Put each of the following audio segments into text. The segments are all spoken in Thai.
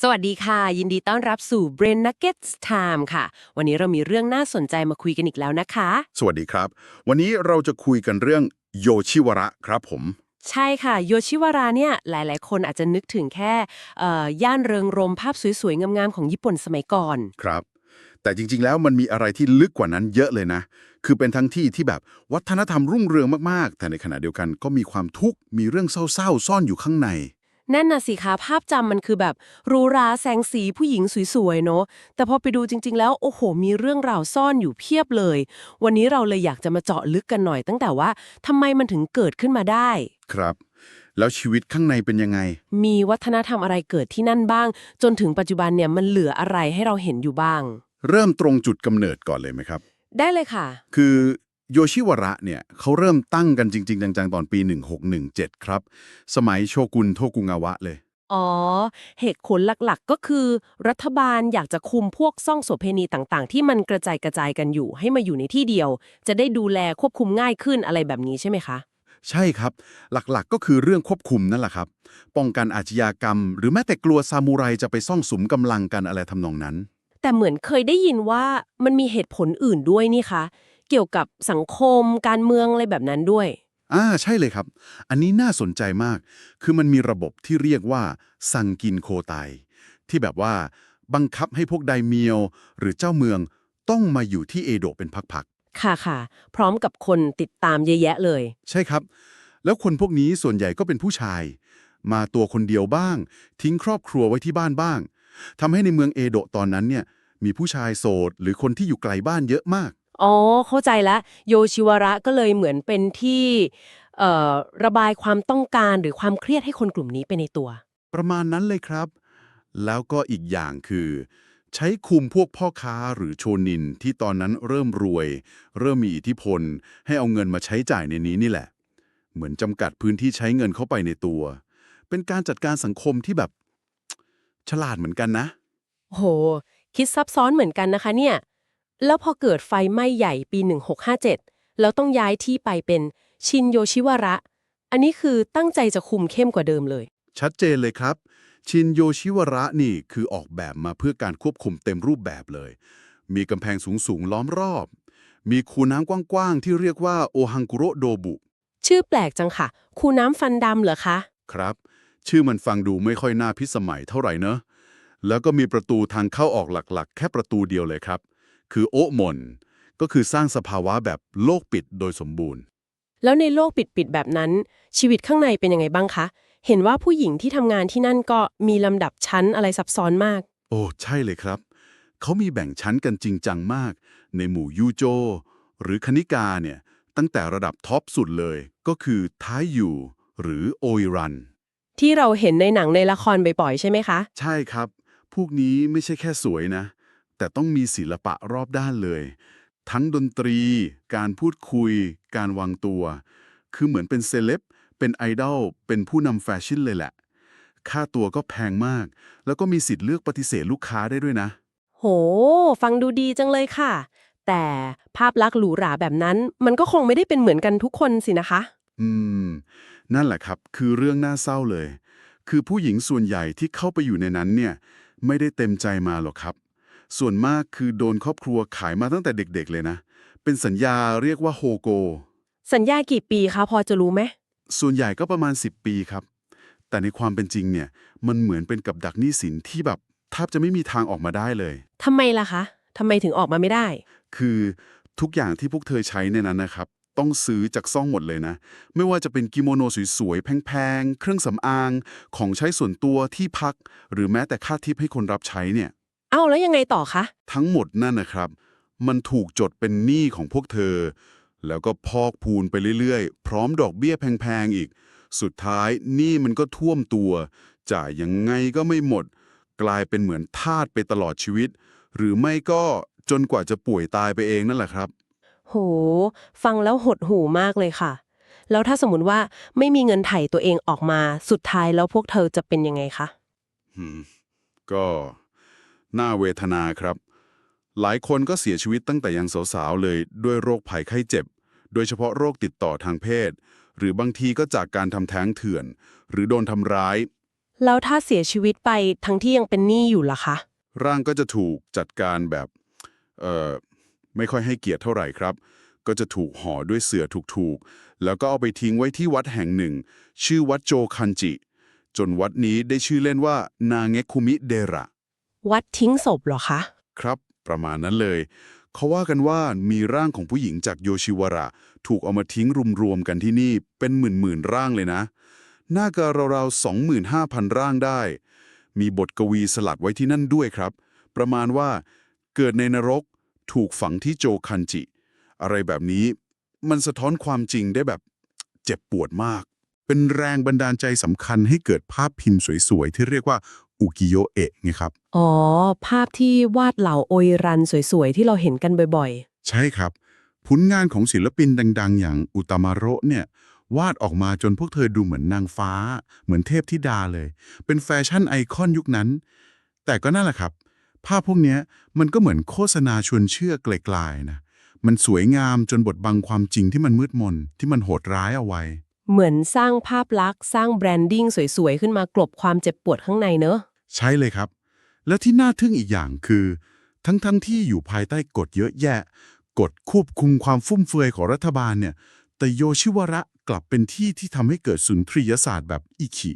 สวัสดีค่ะ ยินดีต้อนรับสู่ Brain Nuggets Time ค่ะ วันนี้เรามีเรื่องน่าสนใจมาคุยกันอีกแล้วนะคะ สวัสดีครับ วันนี้เราจะคุยกันเรื่องโยชิวระครับผม ใช่ค่ะ โยชิวาราเนี่ยหลาย ๆ คนอาจจะนึกถึงแค่เอ่อย่านเริงรมภาพสวย ๆ งามๆของญี่ปุ่นสมัยก่อน ครับ แต่จริงๆ แล้วมันมีอะไรที่ลึกกว่านั้นเยอะเลยนะ คือเป็นทั้งที่ที่แบบวัฒนธรรมรุ่งเรืองมากๆ แต่ในขณะเดียวกันก็มีความทุกข์มีเรื่องเศร้าๆ ซ่อนอยู่ข้างใน นั่นน่ะสิคะภาพจำมันคือแบบหรูหราแสงสีผู้หญิงสวยๆ เนอะแต่พอไปดูจริงๆ แล้ว โอ้โห มีเรื่องราวซ่อนอยู่เพียบเลย วันนี้เราเลยอยากจะมาเจาะลึกกันหน่อย ตั้งแต่ว่าทำไมมันถึงเกิดขึ้นมาได้ ครับ แล้วชีวิตข้างในเป็นยังไง มีวัฒนธรรมอะไรเกิดที่นั่นบ้าง จนถึงปัจจุบันเนี่ยมันเหลืออะไรให้เราเห็นอยู่บ้าง เริ่มตรงจุดกำเนิดก่อนเลยไหมครับ ได้เลยค่ะ คือ โยชิวระเนี่ยเขาเริ่มตั้งกันจริง ๆ จังๆ ตอนปี 1617 ครับ สมัยโชกุนโทกุงาวะเลย อ๋อ เหตุผลหลักๆ ก็คือ รัฐบาลอยากจะคุมพวกซ่องโสเพณีต่างๆ ที่มันกระจายกระจายกันอยู่ให้มาอยู่ในที่เดียว จะได้ดูแลควบคุมง่ายขึ้นอะไรแบบนี้ใช่ไหมคะใช่ครับ หลักๆ ก็คือเรื่องควบคุมนั่นแหละครับ ป้องกันอาชญากรรม หรือแม้แต่กลัวซามูไรจะไปซ่องสุมกำลังกันอะไรทำนองนั้น แต่เหมือนเคยได้ยินว่ามันมีเหตุผลอื่นด้วยนี่คะ เกี่ยวกับสังคมการเมืองอะไรแบบนั้นด้วยอ่าใช่เลยครับ อันนี้น่าสนใจมาก คือมันมีระบบที่เรียกว่าซังกินโคไตที่แบบว่าบังคับให้พวกไดเมียว หรือเจ้าเมืองต้องมาอยู่ที่เอโดะเป็นพักค่ะค่ะ พร้อมกับคนติดตามเยอะแยะเลยๆใช่ครับ แล้วคนพวกนี้ส่วนใหญ่ก็เป็นผู้ชาย มาตัวคนเดียวบ้าง ทิ้งครอบครัวไว้ที่บ้านบ้างทำให้ในเมืองเอโดะตอนนั้นเนี่ยมีผู้ชายโสด หรือคนที่อยู่ไกลบ้านเยอะมาก อ๋อ เข้าใจแล้วโยชิวาระก็เลยเหมือนเป็นที่เอ่อระบายความต้องการหรือความเครียดให้คนกลุ่มนี้ไปในตัว ประมาณนั้นเลยครับ แล้วก็อีกอย่างคือ ใช้คุมพวกพ่อค้าหรือโชนินที่ตอนนั้นเริ่มรวย เริ่มมีอิทธิพล ให้เอาเงินมาใช้จ่ายในนี้นี่แหละ เหมือนจำกัดพื้นที่ใช้เงินเข้าไปในตัว เป็นการจัดการสังคมที่แบบ ฉลาดเหมือนกันนะ โห คิดซับซ้อนเหมือนกันนะคะเนี่ย แล้วพอเกิดไฟไหม้ใหญ่ปี 1657 แล้วต้องย้ายที่ไปเป็นชินโยชิวาระ อันนี้คือตั้งใจจะคุมเข้มกว่าเดิมเลย ชัดเจนเลยครับ ชินโยชิวระนี่คือออกแบบมาเพื่อการควบคุมเต็มรูปแบบเลย มีกำแพงสูงๆล้อมรอบ มีคูน้ำกว้างๆที่เรียกว่าโอฮังกุโระโดบุ ชื่อแปลกจังค่ะ คูน้ำฟันดำเหรอคะ ครับ ชื่อมันฟังดูไม่ค่อยน่าพิสมัยเท่าไหร่เนอะแล้วก็มีประตูทางเข้าออกหลักๆ แค่ประตูเดียวเลยครับ คือโอะมนก็คือสร้างสภาวะแบบโลกปิดโดยสมบูรณ์ แล้วในโลกปิดๆแบบนั้น ชีวิตข้างในเป็นยังไงบ้างคะ เห็นว่าผู้หญิงที่ทำงานที่นั่นก็มีลำดับชั้นอะไรซับซ้อนมาก โอ้ใช่เลยครับ เขามีแบ่งชั้นกันจริงจังมาก ในหมู่ยูโจ หรือคณิกาเนี่ยตั้งแต่ระดับท็อปสุดเลย ก็คือท้ายอยู่ หรือโอยรัน ที่เราเห็นในหนังในละครบ่อยๆใช่ไหมคะ ใช่ครับ พวกนี้ไม่ใช่แค่สวยนะ แต่ต้องมีศิลปะรอบด้านเลย ทั้งดนตรี การพูดคุย การวางตัว คือเหมือนเป็นเซเลบเป็นไอดอลเป็นผู้นำแฟชั่นเลยแหละ ค่าตัวก็แพงมาก แล้วก็มีสิทธิ์เลือกปฏิเสธลูกค้าได้ด้วยนะ โห ฟังดูดีจังเลยค่ะ แต่ภาพลักษณ์หรูหราแบบนั้น มันก็คงไม่ได้เป็นเหมือนกันทุกคนสินะคะ อืม นั่นแหละครับ คือเรื่องน่าเศร้าเลย คือผู้หญิงส่วนใหญ่ที่เข้าไปอยู่ในนั้นเนี่ย ไม่ได้เต็มใจมาหรอกครับ ส่วนมากคือโดนครอบครัวขายมาตั้งแต่เด็กๆเลยนะ เป็นสัญญาเรียกว่าโฮโก สัญญากี่ปีคะพอจะรู้ไหม ส่วนใหญ่ก็ประมาณ 10 ปีครับ แต่ในความเป็นจริงเนี่ย มันเหมือนเป็นกับดักหนี้สินที่แบบแทบจะไม่มีทางออกมาได้เลย ทำไมล่ะคะ ทำไมถึงออกมาไม่ได้ คือทุกอย่างที่พวกเธอใช้ในนั้นนะครับ ต้องซื้อจากซ่องหมดเลยนะ ไม่ว่าจะเป็นกิโมโนสวยๆ แพงๆ เครื่องสำอาง ของใช้ส่วนตัวที่พัก หรือแม้แต่ค่าทิปให้คนรับใช้เนี่ย เอ้าแล้วยังไงต่อคะ ทั้งหมดนั่นนะครับ มันถูกจดเป็นหนี้ของพวกเธอ แล้วก็พอกพูนไปเรื่อยๆ พร้อมดอกเบี้ยแพงๆอีก สุดท้ายหนี้มันก็ท่วมตัว จ่ายยังไงก็ไม่หมด กลายเป็นเหมือนทาสไปตลอดชีวิต หรือไม่ก็จนกว่าจะป่วยตายไปเองนั่นแหละครับ โห ฟังแล้วหดหูมากเลยค่ะ แล้วถ้าสมมติว่าไม่มีเงินไถ่ตัวเองออกมา สุดท้ายแล้วพวกเธอจะเป็นยังไงคะอืมก็ น่าเวทนาครับ หลายคนก็เสียชีวิตตั้งแต่ยังสาวๆเลยด้วยโรคภัยไข้เจ็บ โดยเฉพาะโรคติดต่อทางเพศ หรือบางทีก็จากการทำแท้งเถื่อน หรือโดนทำร้าย แล้วถ้าเสียชีวิตไปทั้งที่ยังเป็นหนี้อยู่ล่ะคะ ร่างก็จะถูกจัดการแบบเอ่อไม่ค่อยให้เกียรติเท่าไหร่ครับ ก็จะถูกห่อด้วยเสื่อถูกๆ แล้วก็เอาไปทิ้งไว้ที่วัดแห่งหนึ่ง ชื่อวัดโจคันจิ จนวัดนี้ได้ชื่อเล่นว่า นาเงคุมิเดระ วัดทิ้งศพเหรอคะ ครับประมาณนั้นเลย เขาว่ากันว่ามีร่างของผู้หญิงจากโยชิวาระ ถูกเอามาทิ้งรวมๆกันที่นี่เป็นหมื่นๆร่างเลยนะ น่าจะราวๆ25,000ร่างได้ มีบทกวีสลักไว้ที่นั่นด้วยครับ ประมาณว่า เกิดในนรกถูกฝังที่โจคันจิ อะไรแบบนี้มันสะท้อนความจริงได้แบบเจ็บปวดมาก เป็นแรงบันดาลใจสำคัญให้เกิดภาพพิมพ์สวยๆ ที่เรียกว่า อุกิโยเอะไงครับ อ๋อ ภาพที่วาดเหล่าโอยรันสวยๆ ที่เราเห็นกันบ่อยใช่ครับ ผลงานของศิลปินดัง ๆ อย่างอุตามาโระเนี่ย วาดออกมาจนพวกเธอดูเหมือนนางฟ้า เหมือนเทพธิดาเลย เป็นแฟชั่นไอคอนยุคนั้น แต่ก็นั่นแหละครับ ภาพพวกเนี้ยมันก็เหมือนโฆษณาชวนเชื่อไกลๆนะ มันสวยงามจนบดบังความจริงที่มันมืดมนที่มันโหดร้ายเอาไว้ๆ เหมือนสร้างภาพลักษณ์สร้างแบรนดิ้งสวยๆ ขึ้นมากลบความเจ็บปวดข้างในเนอะ ใช่เลยครับ แล้วที่น่าทึ่งอีกอย่างคือ ทั้งๆทที่อยู่ภายใต้กฎเยอะแยะ กฎควบคุมความฟุ่มเฟือยของรัฐบาลเนี่ย แต่โยชิวาระกลับเป็นที่ที่ทำให้เกิดสุนทรียศาสตร์แบบอิคิ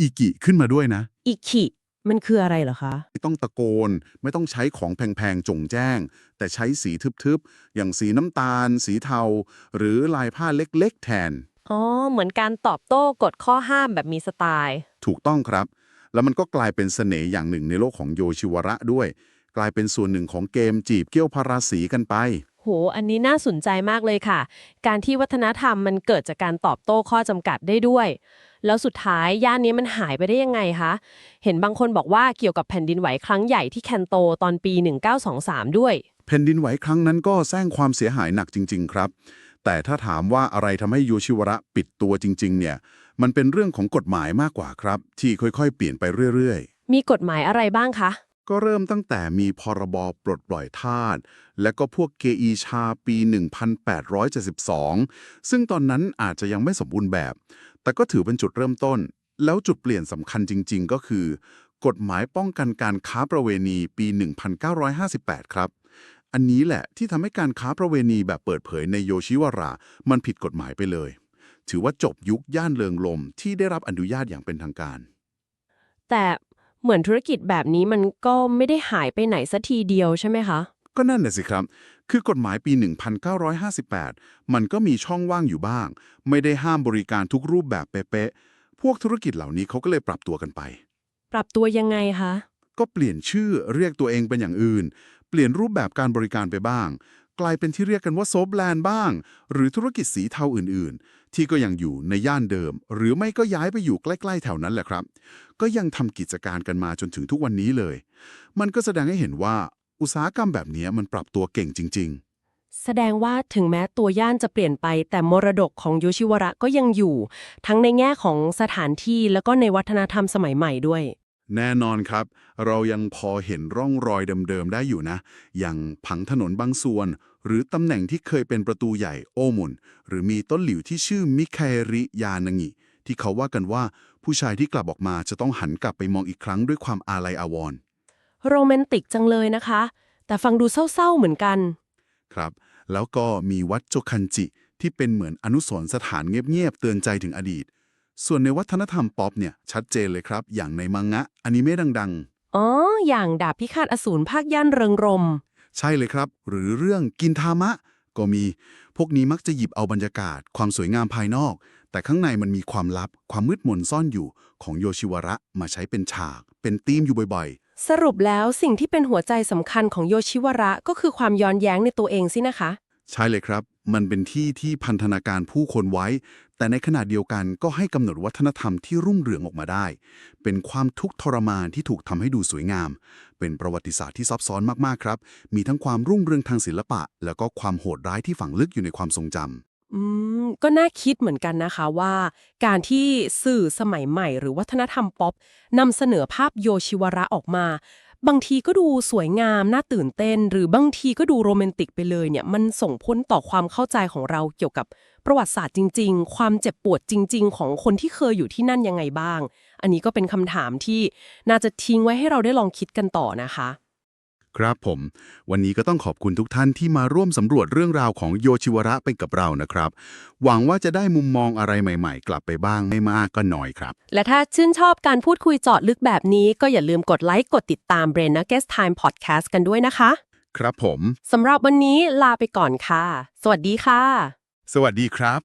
อิกิขึ้นมาด้วยนะ อิคิมันคืออะไรเหรอคะ ไม่ต้องตะโกน ไม่ต้องใช้ของแพงๆจงแจ้ง แต่ใช้สีทึบๆ อย่างสีน้ำตาล สีเทา หรือลายผ้าเล็กๆ แทน อ๋อ เหมือนการตอบโต้กฎข้อห้ามแบบมีสไตล์ ถูกต้องครับ แล้วมันก็กลายเป็นเสน่ห์อย่างหนึ่งในโลกของโยชิวาระด้วย กลายเป็นส่วนหนึ่งของเกมจีบเกี้ยวพาราสีกันไป โห อันนี้น่าสนใจมากเลยค่ะ การที่วัฒนธรรมมันเกิดจากการตอบโต้ข้อจำกัดได้ด้วย แล้วสุดท้ายย่านนี้มันหายไปได้ยังไงคะ เห็นบางคนบอกว่าเกี่ยวกับแผ่นดินไหวครั้งใหญ่ที่แคนโตตอนปี 1923 ด้วย แผ่นดินไหวครั้งนั้นก็สร้างความเสียหายหนักจริง ๆ ครับ แต่ถ้าถามว่าอะไรทำให้โยชิวาระปิดตัวจริง ๆ เนี่ย มันเป็นเรื่องของกฎหมายมากกว่าครับ ที่ค่อยๆ เปลี่ยนไปเรื่อยๆมีกฎหมายอะไรบ้างคะก็เริ่มตั้งแต่มีพรบปลดปล่อยทาสและก็พวกเกอีชาปี 1872 ซึ่งตอนนั้นอาจจะยังไม่สมบูรณ์แบบ แต่ก็ถือเป็นจุดเริ่มต้น แล้วจุดเปลี่ยนสำคัญจริง ๆ ก็คือ กฎหมายป้องกันการค้าประเวณีปี 1958 ครับ อันนี้แหละที่ทำให้การค้าประเวณีแบบเปิดเผยในโยชิวาระมันผิดกฎหมายไปเลย ถือว่าจบยุคย่านเริงลมที่ได้รับอนุญาตอย่างเป็นทางการ แต่เหมือนธุรกิจแบบนี้มันก็ไม่ได้หายไปไหนสัทีเดียวใช่ไหมคะ ก็นั่นน่ะสิครับ คือกฎหมายปี 1958 มันก็มีช่องว่างอยู่บ้าง ไม่ได้ห้ามบริการทุกรูปแบบเป๊ะๆ พวกธุรกิจเหล่านี้เขาก็เลยปรับตัวกันไป ปรับตัวยังไงคะ ก็เปลี่ยนชื่อเรียกตัวเองเป็นอย่างอื่น เปลี่ยนรูปแบบการบริการไปบ้าง กลายเป็นที่เรียกกันว่าโซฟแลนด์บ้าง หรือธุรกิจสีเทาอื่นๆ ที่ก็ยังอยู่ในย่านเดิม หรือไม่ก็ย้ายไปอยู่ใกล้ ๆ แถวนั้นแหละครับ ก็ยังทำกิจการกันมาจนถึงทุกวันนี้เลย มันก็แสดงให้เห็นว่าอุตสาหกรรมแบบนี้มันปรับตัวเก่งจริง ๆแสดงว่าถึงแม้ตัวย่านจะเปลี่ยนไป แต่มรดกของโยชิวระก็ยังอยู่ ทั้งในแง่ของสถานที่แล้วก็ในวัฒนธรรมสมัยใหม่ด้วย แน่นอนครับ เรายังพอเห็นร่องรอยเดิมๆได้อยู่นะ อย่างผังถนนบางส่วน หรือตำแหน่งที่เคยเป็นประตูใหญ่โอมุน หรือมีต้นหลิวที่ชื่อมิคาเอริยานางิที่เขาว่ากันว่าผู้ชายที่กลับออกมาจะต้องหันกลับไปมองอีกครั้งด้วยความอาลัยอาวรณ์โรแมนติกจังเลยนะคะ แต่ฟังดูเศร้าๆเหมือนกัน ครับ แล้วก็มีวัดโจคันจิที่เป็นเหมือนอนุสรณ์สถานเงียบๆเตือนใจถึงอดีต ส่วนในวัฒนธรรมป๊อปเนี่ยชัดเจนเลยครับ อย่างในมังงะอนิเมะดังๆอ๋อ อย่างดาบพิฆาตอสูรภาคย่านเริงรมใช่เลยครับ หรือเรื่องกินทามะ ก็มี พวกนี้มักจะหยิบเอาบรรยากาศ ความสวยงามภายนอก แต่ข้างในมันมีความลับ ความมืดมนซ่อนอยู่ของโยชิวาระมาใช้เป็นฉาก เป็นธีมอยู่บ่อยสรุปแล้วสิ่งที่เป็นหัวใจสำคัญของโยชิวาระก็คือความย้อนแย้งในตัวเองสินะคะ ๆ ใช่เลยครับ มันเป็นที่ที่พันธนาการผู้คนไว้ แต่ในขณะเดียวกันก็ให้กำหนดวัฒนธรรมที่รุ่งเรืองออกมาได้ เป็นความทุกข์ทรมานที่ถูกทำให้ดูสวยงาม เป็นประวัติศาสตร์ที่ซับซ้อนมากๆครับ มีทั้งความรุ่งเรืองทางศิลปะ แล้วก็ความโหดร้ายที่ฝังลึกอยู่ในความทรงจำอืมก็น่าคิดเหมือนกันนะคะว่า การที่สื่อสมัยใหม่หรือวัฒนธรรมป๊อปนำเสนอภาพโยชิวาระออกมา บางทีก็ดูสวยงามน่าตื่นเต้น หรือบางทีก็ดูโรแมนติกไปเลยเนี่ยมันส่งผลต่อความเข้าใจของเราเกี่ยวกับประวัติศาสตร์จริง ๆ ความเจ็บปวดจริง ๆ ของคนที่เคยอยู่ที่นั่นยังไงบ้าง อันนี้ก็เป็นคำถามที่น่าจะทิ้งไว้ให้เราได้ลองคิดกันต่อนะคะ ครับผม วันนี้ก็ต้องขอบคุณทุกท่านที่มาร่วมสำรวจเรื่องราวของโยชิวระไปกับเรานะครับ หวังว่าจะได้มุมมองอะไรใหม่ๆ กลับไปบ้างไม่มากก็น้อยครับ และถ้าชื่นชอบการพูดคุยเจาะลึกแบบนี้ก็อย่าลืมกดไลค์กดติดตาม Brain Nuggets Time Podcast กันด้วยนะคะ ครับผมสำหรับวันนี้ลาไปก่อนค่ะ สวัสดีค่ะ สวัสดีครับ